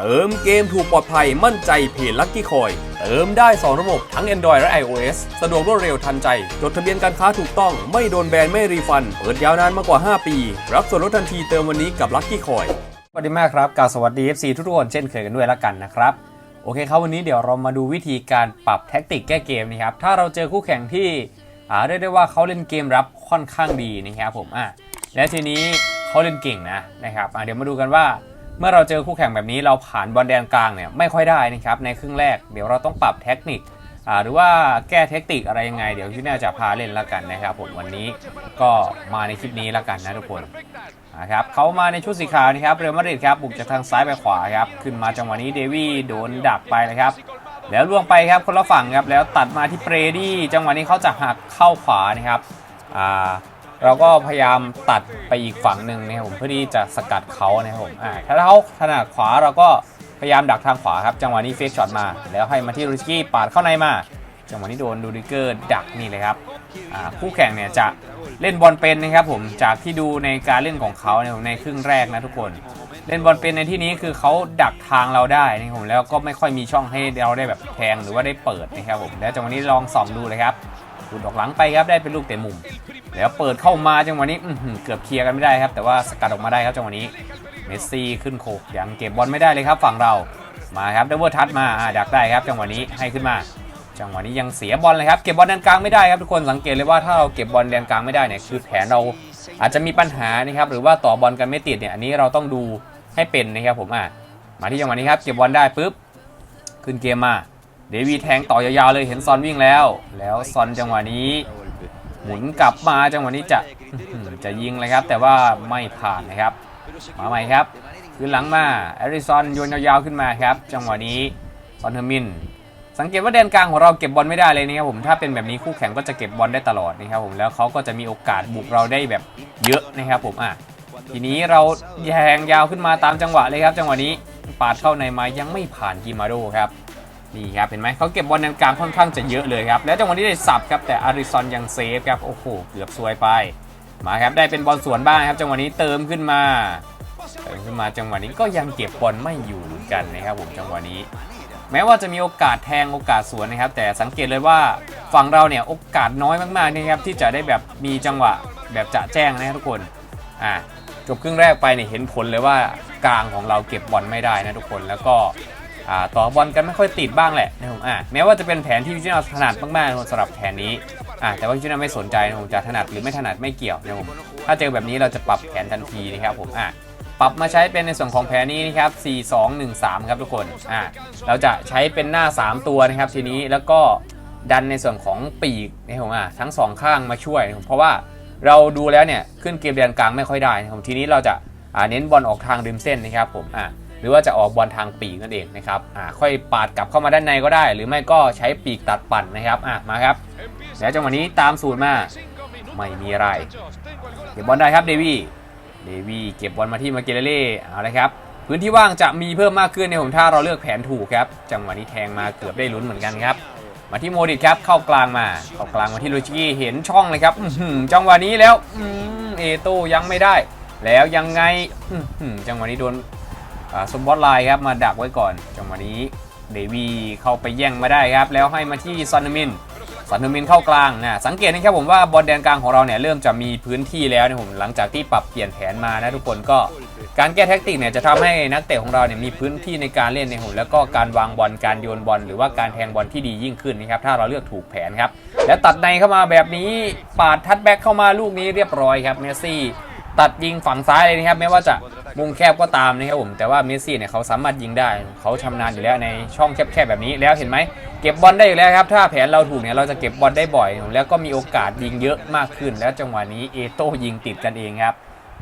เติมเกมถูกปลอดภัยมั่นใจเพจลั c กี้คอย เติมได้ 2 ระบบทั้ง Android และ iOS สะดวกรวดเร็วทันใจ จดทะเบียนการค้าถูกต้องไม่โดนแบนไม่รีฟัน เปิดยาวนานมากกว่า 5 ปี รับส่วนลดทันทีเติมวันนี้กับลั c กี้คอยสวัสดีมากครับกล่าวสวัสดี FC ทุกคนเช่นเคยกันด้วยละกันนะครับ โอเคครับวันนี้เดี๋ยวเรามาดูวิธีการปรับแท็กติกแก้เกมนะครับถ้าเราเจอคู่แข่งที่อ่าเรียกได้ว่าเขาเล่นเกมรับค่อนข้างดีนะครับผมอะและทีนี้เขาเล่นเก่งนะนะครับเดี๋ยวมาดูกันว่า เมื่อเราเจอคู่แข่งแบบนี้เราผ่านบอลแดนกลางเนี่ยไม่ค่อยได้นะครับในครึ่งแรกเดี๋ยวเราต้องปรับเทคนิคหรือว่าแก้เทคนิคอะไรยังไง เดี๋ยวพี่น่าจะพาเล่นละกันนะครับผมวันนี้ก็มาในคลิปนี้ละกันนะทุกคนนะครับเขามาในชุดสีขาวนะครับเรอัลมาดริดครับบุกจากทางซ้ายไปขวาครับขึ้นมาจังหวะนี้เดวี่โดนดักไปเลยครับแล้วล่วงไปครับคนละฝั่งครับแล้วตัดมาที่เปรดี้จังหวะนี้เขาจะหักเข้าขวานะครับอ่า เราก็พยายามตัดไปอีกฝั่งหนึ่งนะครับผมเพื่อที่จะสกัดเขานะครับผมอ่าถ้าเขาถนัดขวาเราก็พยายามดักทางขวาครับ จังหวะนี้เฟกช็อตมา แล้วให้มาที่ริสกี้ปาดเข้าในมา จังหวะนี้โดนดูดิเกอร์ดักนี่เลยครับอ่าคู่แข่งเนี่ยจะเล่นบอลเป็นนะครับผมจากที่ดูในการเล่นของเขาเนี่ยในครึ่งแรกนะทุกคน เล่นบอลเป็นในที่นี้คือเขาดักทางเราได้นะครับผมแล้วก็ไม่ค่อยมีช่องให้เราได้แบบแทงหรือว่าได้เปิดนะครับผมแล้วจังหวะนี้ลองส่องดูเลยครับหลุดออกหลังไปครับได้เป็นลูกเตะมุม แล้วเปิดเข้ามาจังหวะนี้เกือบเคลียร์กันไม่ได้ครับ แต่ว่าสกัดออกมาได้ครับจังหวะนี้เมสซี่ขึ้นโคกยังเก็บบอลไม่ได้เลยครับฝั่งเรามาครับดับเบิลทัชมาอ่าดักได้ครับ จังหวะนี้ให้ขึ้นมา จังหวะนี้ยังเสียบอลเลยครับเก็บบอลแดนกลางไม่ได้ครับทุกคนสังเกตเลยว่าถ้าเราเก็บบอลแดนกลางไม่ได้เนี่ยคือแผนเราอาจจะมีปัญหานะครับหรือว่าต่อบอลกันไม่ติดเนี่ยอันนี้เราต้องดูให้เป็นนะครับผมอะมาที่จังหวะนี้ครับเก็บบอลได้ปุ๊บขึ้นเกมมาเดวีแทงต่อยาวๆเลยเห็นซอนวิ่งแล้ว แล้วซอนจังหวะนี้ หมุนกลับมาจังหวะนี้จะจะยิงเลยครับ แต่ว่าไม่ผ่านนะครับ มาใหม่ครับคืนหลังมาแอริซอนโยนยาวๆขึ้นมาครับ จังหวะนี้ซอนเทอร์มิน สังเกตว่าแดนกลางของเราเก็บบอลไม่ได้เลยนะครับผมถ้าเป็นแบบนี้คู่แข่งก็จะเก็บบอลได้ตลอดนะครับผมแล้วเขาก็จะมีโอกาสบุกเราได้แบบเยอะนะครับผมอะทีนี้เราแยงยาวขึ้นมาตามจังหวะเลยครับ จังหวะนี้ปาดเข้าในมายังไม่ผ่านกิมาโดครับ นี่ครับเห็นไหมเขาเก็บบอลแดนกลางค่อนข้างจะเยอะเลยครับ แล้วจังหวะนี้ได้สับครับแต่อาริซอนยังเซฟครับโอ้โหเกือบซวยไป มาครับได้เป็นบอลสวนบ้างครับ จังหวะนี้เติมขึ้นมาเติมขึ้นมาจังหวะนี้ก็ยังเก็บบอลไม่อยู่เหมือนกันนะครับผมจังหวะนี้ แม้ว่าจะมีโอกาสแทงโอกาสสวนนะครับ แต่สังเกตเลยว่าฝั่งเราเนี่ยโอกาสน้อยมากๆนะครับที่จะได้แบบมีจังหวะแบบจะแจ้งนะทุกคนอ่าจบครึ่งแรกไปเนี่ยเห็นผลเลยว่ากลางของเราเก็บบอลไม่ได้นะทุกคนแล้วก็ ต่อบอลกันไม่ค่อยติดบ้างแหละนะครับผมอ่าแม้ว่าจะเป็นแผนที่วิจิตรถนัดมากๆนะครับสำหรับแผนนี้อ่าแต่ว่าวิจิตรไม่สนใจนะผมจะถนัดหรือไม่ถนัดไม่เกี่ยวนะครับผมถ้าเจอแบบนี้เราจะปรับแผนทันทีนะครับผมอ่าปรับมาใช้เป็นในส่วนของแผนนี้นะครับ 4 2 1 3 ครับทุกคน อ่า เราจะใช้เป็นหน้า 3 ตัวนะครับทีนี้ แล้วก็ดันในส่วนของปีกนะครับผมอ่าทั้งสองข้างมาช่วยนะครับเพราะว่าเราดูแล้วเนี่ยขึ้นเกมแดนกลางไม่ค่อยได้นะครับทีนี้เราจะอ่าเน้นบอลออกทางริมเส้นนะครับผม อ่า หรือว่าจะออกบอลทางปีกนั่นเองนะครับอ่าค่อยปาดกลับเข้ามาด้านในก็ได้ หรือไม่ก็ใช้ปีกตัดปั่นนะครับอ่ามาครับแล้วจังหวะนี้ตามสูตรมาไม่มีอะไรเก็บบอลได้ครับเดวี่เดวี่เก็บบอลมาที่มาเกเลเล่เอาเลยครับพื้นที่ว่างจะมีเพิ่มมากขึ้นในผมถ้าเราเลือกแผนถูกครับจังหวะนี้แทงมาเกือบได้ลุ้นเหมือนกันครับมาที่โมดิตครับเข้ากลางมาเข้ากลางมาที่ลูชิกี้เห็นช่องเลยครับอื้อหือจังหวะนี้แล้วอืมเอโต้ยังไม่ได้ แล้วยังไงอื้อหือจังหวะนี้โดน สมบอสไลน์ครับมาดักไว้ก่อน จังหวะนี้เดวีเข้าไปแย่งมาได้ครับ แล้วให้มาที่ซอนนมินสันทมินเข้ากลางนะสังเกตนะครับผมว่าบอลแดนกลางของเราเนี่ยเริ่มจะมีพื้นที่แล้วนะผมหลังจากที่ปรับเปลี่ยนแผนมานะทุกคนก็การแก้แท็กติกเนี่ยจะทำให้นักเตะของเราเนี่ยมีพื้นที่ในการเล่นในผมแล้วก็การวางบอลการโยนบอลหรือว่าการแทงบอลที่ดียิ่งขึ้นนะครับถ้าเราเลือกถูกแผนครับแล้วตัดในเข้ามาแบบนี้ปาดทัดแบ็กเข้ามาลูกนี้เรียบร้อยครับเมสซี่ตัดยิงฝั่งซ้ายเลยนะครับไม่ว่าจะ มุมแคบก็ตามนะครับผมแต่ว่าเมสซี่เนี่ยเขาสามารถยิงได้เขาชำนาญอยู่แล้วในช่องแคบๆแบบนี้แล้วเห็นไหมเก็บบอลได้อยู่แล้วครับถ้าแผนเราถูกเนี่ยเราจะเก็บบอลได้บ่อย แล้วก็มีโอกาสยิงเยอะมากขึ้น แล้วจังหวะนี้เอโต้ยิงติดกันเองครับ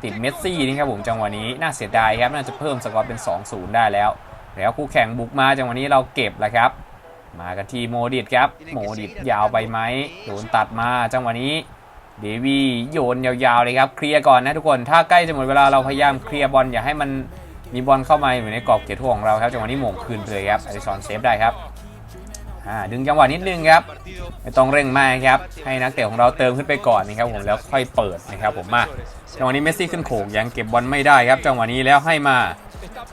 ติดเมสซี่นี่ครับผมจังหวะนี้น่าเสียดายครับน่าจะเพิ่มสกอร์เป็น 2-0 ได้แล้ว แล้วคู่แข่งบุกมาจังหวะนี้เราเก็บแล้วครับ มากันทีโมดิตครับโมดิตยาวไปไหมโดนตัดมาจังหวะนี้ เดวี่โยนยาวๆเลยครับ เคลียร์ก่อนนะทุกคน ถ้าใกล้จะหมดเวลาเราพยายามเคลียร์บอลอย่าให้มันมีบอลเข้ามาอยู่ในกรอบเขตโทษของเราครับจังหวะนี้หม่งคืนเลยครับอดิซอนเซฟได้ครับดึงจังหวะนิดนึงครับไม่ต้องเร่งมากครับให้นักเตะของเราเติมขึ้นไปก่อนนะครับผมแล้วค่อยเปิดนะครับผมมาจังหวะนี้เมสซี่ขึ้นโขกยังเก็บบอลไม่ได้ครับ จังหวะนี้แล้วให้มา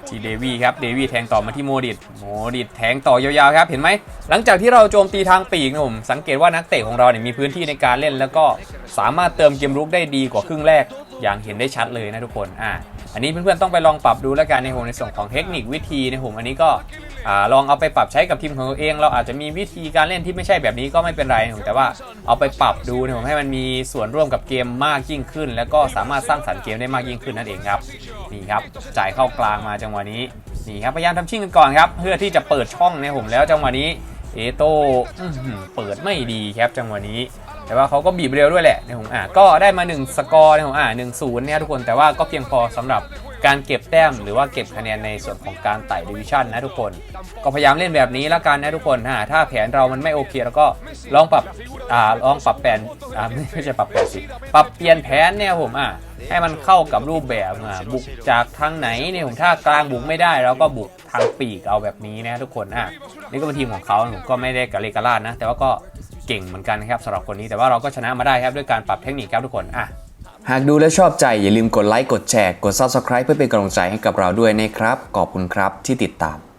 ที่เดวี่ครับ เดวี่แทงต่อมาที่โมดิดโมดิดแทงต่อยาวๆครับ เห็นไหม หลังจากที่เราโจมตีทางปีกนะผม สังเกตว่านักเตะของเราเนี่ยมีพื้นที่ในการเล่น แล้วก็สามารถเติมเกมรุกได้ดีกว่าครึ่งแรกอย่างเห็นได้ชัดเลยนะทุกคนอ่าอันนี้เพื่อนๆต้องไปลองปรับดูแล้วกันในผมในส่วนของเทคนิควิธีในะผมอันนี้ก็อ่าลองเอาไปปรับใช้กับทีมของตัวเอง เราอาจจะมีวิธีการเล่นที่ไม่ใช่แบบนี้ก็ไม่เป็นไรนะผมแต่ว่าเอาไปปรับดูนะผมให้มันมีส่วนร่วมกับเกมมากยิ่งขึ้น แล้วก็สามารถสร้างสรรค์เกมได้มากยิ่งขึ้นนั่นเองครับนี่ครับจ่ายเข้ากลางมาจังหวะนี้นี่ครับพยายามทำชิ่งกันก่อนครับ เพื่อที่จะเปิดช่องในะผมแล้วจังหวะนี้เอโต้เปิดไม่ดีครับจังหวะนี้ แต่ว่าเขาก็บีบเร็วด้วยแหละนะผมอะก็ได้มา 1 สกอร์นะผมอะหนึ่งศูนย์เนี่ยทุกคนแต่ว่าก็เพียงพอสำหรับการเก็บแต้มหรือว่าเก็บคะแนนในส่วนของการไต่ดิวิชั่นนะทุกคน ก็พยายามเล่นแบบนี้แล้วกันนะทุกคนอะถ้าแผนเรามันไม่โอเค แล้วก็ลองปรับอ่าลองปรับแผนอ่าไม่ใช่ปรับแผนสิปรับเปลี่ยนแผนเนี่ยผมอะให้มันเข้ากับรูปแบบอะบุกจากทางไหนเนี่ยผมถ้ากลางบุกไม่ได้เราก็บุกทางปีกเอาแบบนี้นะทุกคนอะนี่ก็เป็นทีมของเขาผมก็ไม่ได้กะเลกะลาดนะ แต่ว่าก็ เก่งเหมือนกันนะครับสำหรับคนนี้แต่ว่าเราก็ชนะมาได้ครับด้วยการปรับเทคนิคครับทุกคนอะหากดูแล้วชอบใจอย่าลืมกดไลค์กดแชร์กด Subscribe เพื่อเป็นกำลังใจให้กับเราด้วยนะครับ ขอบคุณครับที่ติดตาม